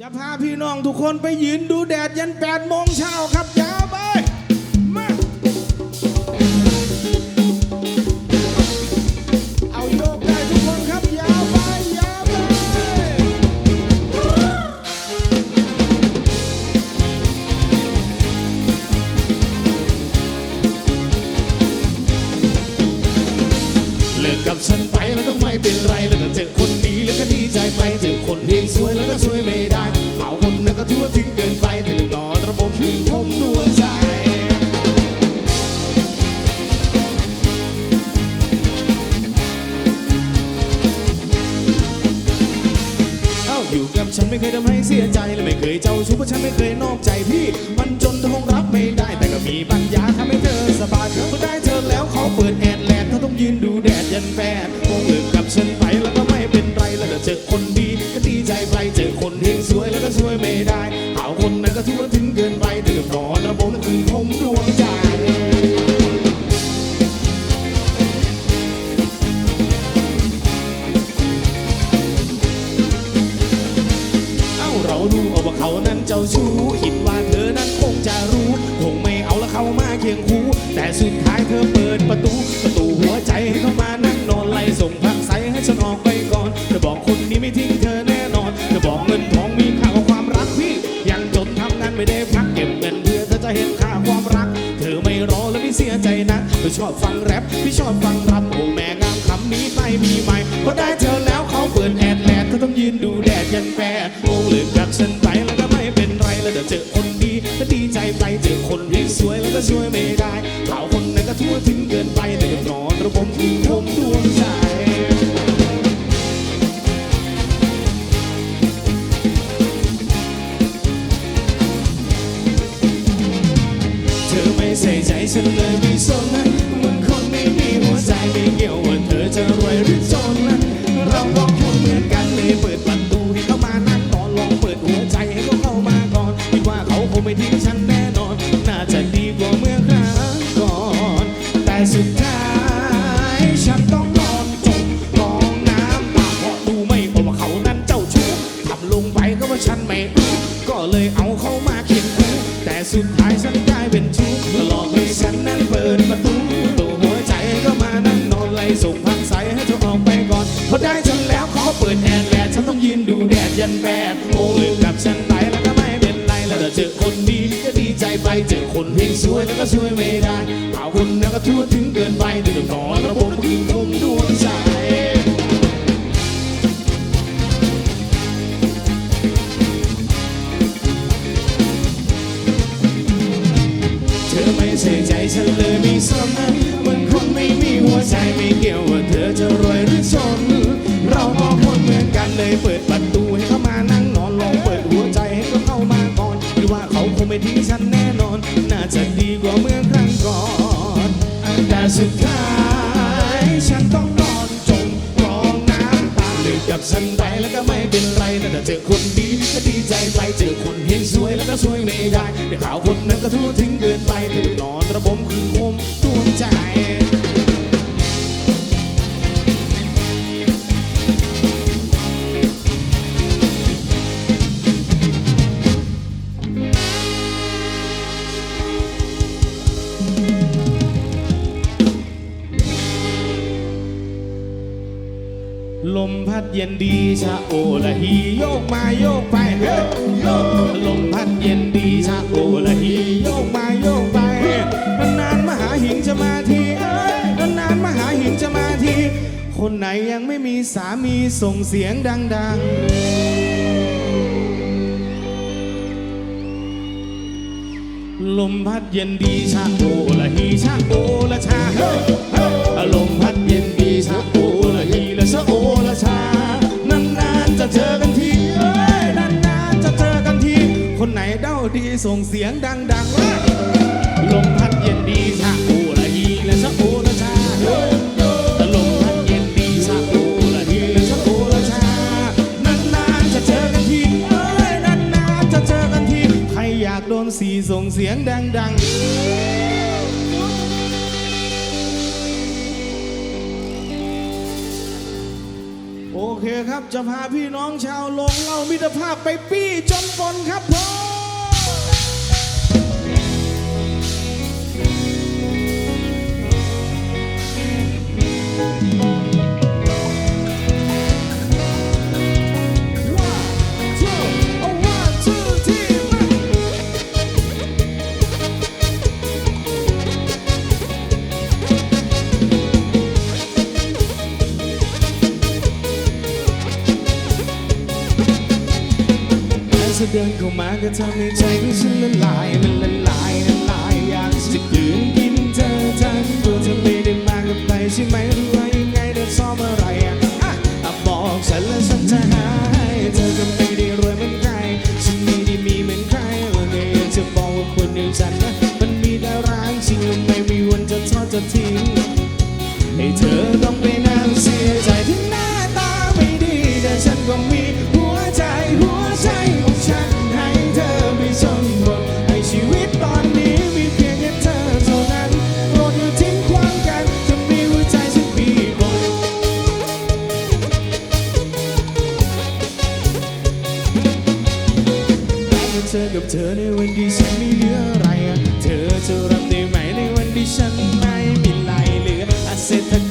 จะพาพี่น้องทุกคนไปยืนดูแดดยันแปดโมงเช้าครับยาว ฉันไม่เคยทำให้เสียใจและไม่เคยเจ้าชู้เพราะฉันไม่เคยนอกใจพี่ มันจนเธองรับไม่ได้ แต่ก็มีปัญญาทำให้เธอสบายเมื่อได้เธอแล้วเขาเปิดแอดแลนด์เธอต้องยืนดูแดดยันแปดคงเลิกกับฉันไปแล้วก็ไม่เป็นไรแล้วเจอคนดีก็ดีใจไปเจอคนเฮงสวยแล้วก็ช่วยไม่ได้ เจ้าชู้คิดว่าเธอนั้นคงจะรู้ คงไม่เอาล้วเขามาเคียงคู่แต่สุดท้ายเธอเปิดประตู ประตูหัวใจให้เข้ามานั่งนอนไล่ส่งพักใสให้ฉันออกไปก่อนเธอบอกคนนี้ไม่ทิ้งเธอแน่นอนเธอบอกเงินทองมีค่ากว่าความรักพี่ ยังจนทำงานไม่ได้พักเก็บเงินเพื่อเธอจะเห็นค่าความรัก เธอไม่รอแล้วไม่เสียใจนะเธอชอบฟังแรปพี่ชอบฟังรำโอ้แม่งามคำนี้ไม่มีใหม่ก็ได้เธอแล้วเขาเปิดแอดแลนด์เธอต้องยืนดูแดดยันแปดโมงเลิกกับฉัน เจอคนดีก็ดีใจไปเจอคนที่สวยแล้วก็ช่วยไม่ได้เขา คนเพียงสวยแล้วก็ช่วยไม่ได้เอาคนแล้วก็ทั่วถึงเกินไปเดือดร้อนระบบคือ แต่ถ้าเจอคนดีก็ดีใจไปเจอคนเฮงสวยแล้วก็ช่วยไม่ได้แต่ข่าวคนนั้นก็ทั่วถึงเกิน ไหนยังไม่มีสามีส่งเสียงดัง ๆ ลมพัดเย็นดีชะโอละฮีชะโอละชาเฮ้ลมพัดเย็นดีชะโอละฮีละชะโอละชานานๆจะเจอกันทีเอ้ยนานๆจะเจอกันที คนไหนเด้าดีส่งเสียงดังๆ มสีส่งเสียงดังๆโอเคครับ จะพาพี่น้องชาวลงเล่ามิตรภาพไปปี้จนปนครับผม ดินเข้ามาก็ทำให้ใจขอฉันละลายมันละลายละลายอยากจะกลืนกินเธอทั้งตัวเธอไม่ได้มากับไปรใช่ไหมหรู้ว่ายังไงเธอชอมอะไรอะอะบอกฉันแล้วฉันจะหาให้เธอก็ไม่ได้รวยเหมือนใครฉันไม่ได้มีเหมือนใครวันนี้จะบอกว่าคนอย่างฉันนะมันมีแต่ร้างจริงไม่มีวันจะทอดจะทิ้งให้เธอต้อง c'était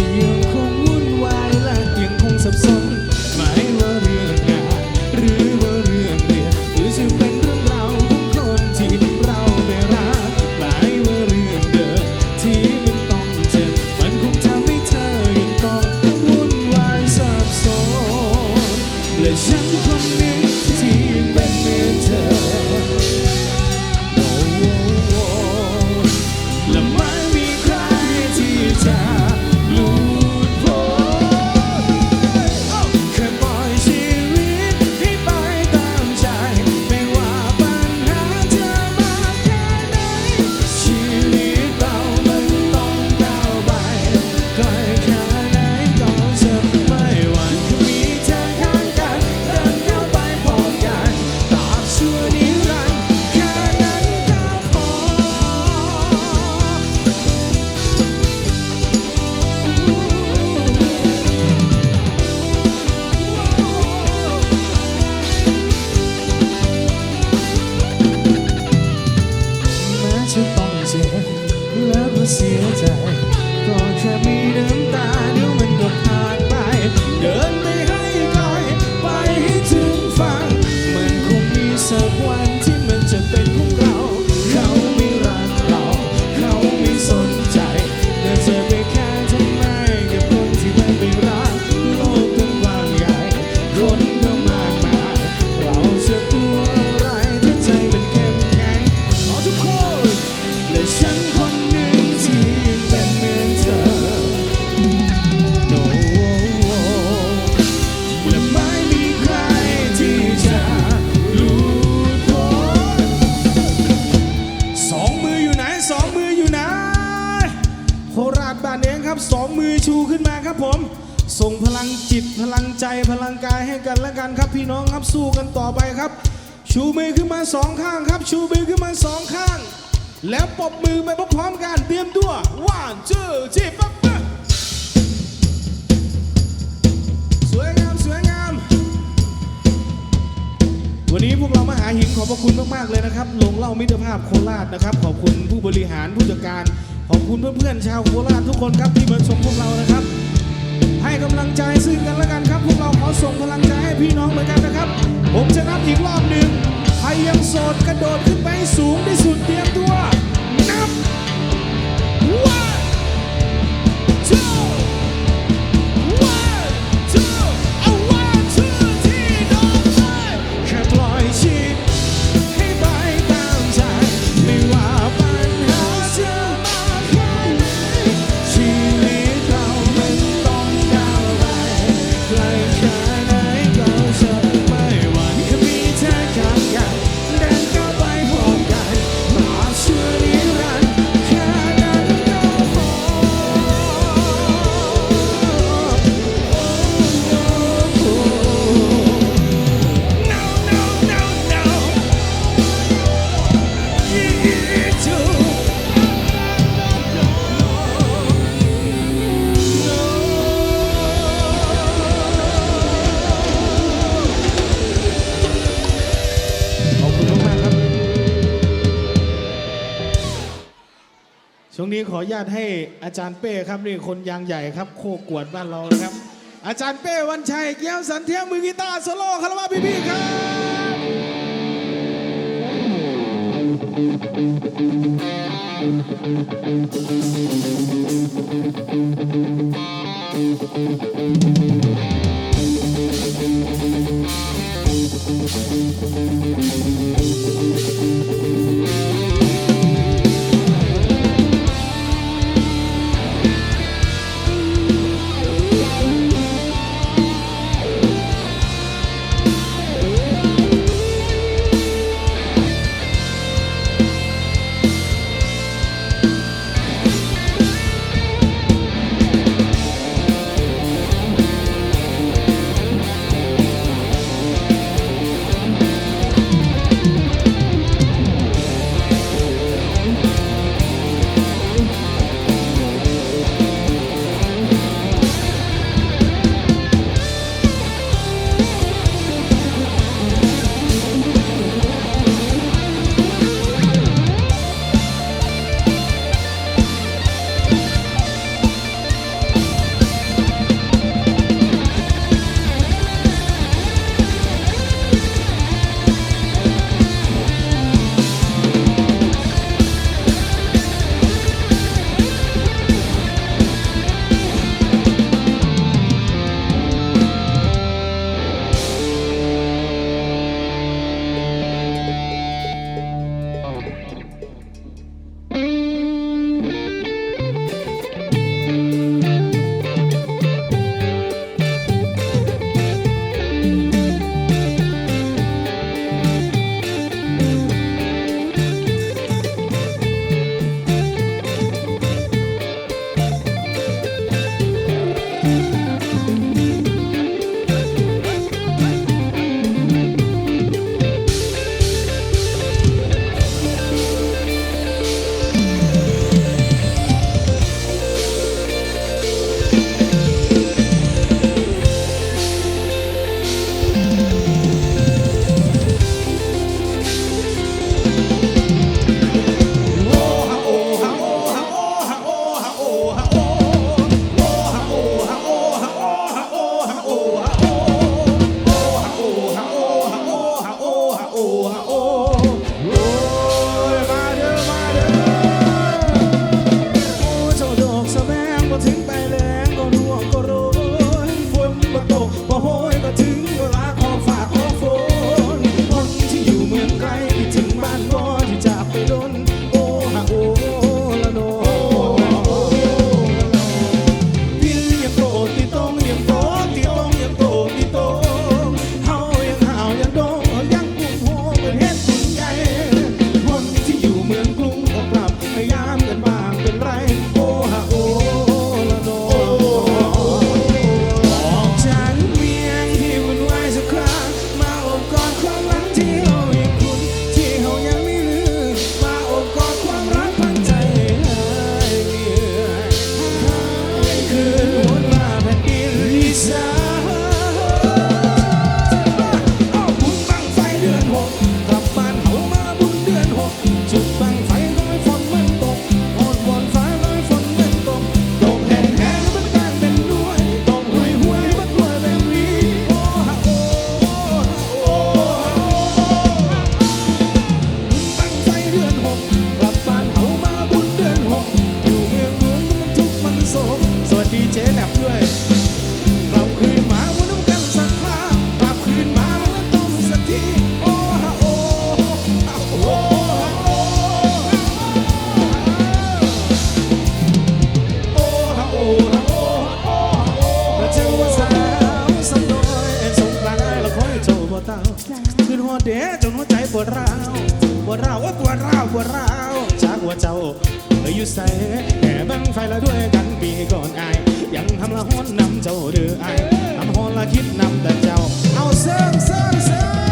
sencillo. ฉันต้องเจ็บแล้วก็เสียใจก็แค่มีน้ำตาด้วย สู้กันต่อไปครับ ชูมือขึ้นมาสองข้างครับ ชูมือขึ้นมาสองข้าง แล้วปบมือไปพร้อมๆกันเตรียมตัว one two three ปั๊บปั๊บสวยงามสวยงาม วันนี้พวกเรามาหาหินขอบพระคุณมากๆเลยนะครับลงเล่ามิตรภาพโคราชนะครับ ขอบคุณผู้บริหารผู้จัดการ ขอบคุณเพื่อนๆชาวโคราชทุกคนครับที่มาชมพวกเรานะครับ ให้กำลังใจซึ่งกันและกันครับพวกเราขอส่งพลังใจให้พี่น้องเหมือนกันนะครับ ผมจะนับอีกรอบหนึ่งใครยังโสดกระโดดขึ้นไปสูงที่สุดเตรียมตัว นี้ขออนุญาตให้อาจารย์เป้ครับนี่คนยางใหญ่ครับ โคกวดบ้านเรานะครับ อาจารย์เป้วันชัยแก้วสันเทียมมือกีตาร์โซโล่คารวะพี่ๆครับข บัวเราว่าบัวราบัวราช้างหัวเจ้าเอ้ยอยู่ใส่แห่บังไฟละด้วยกันปีก่อนอาย ยังทำละห้อนนำเจ้าหรืออายทำห้อนละคิดนำแต่เจ้า เอาเสิร์งเสิร์งเสิร์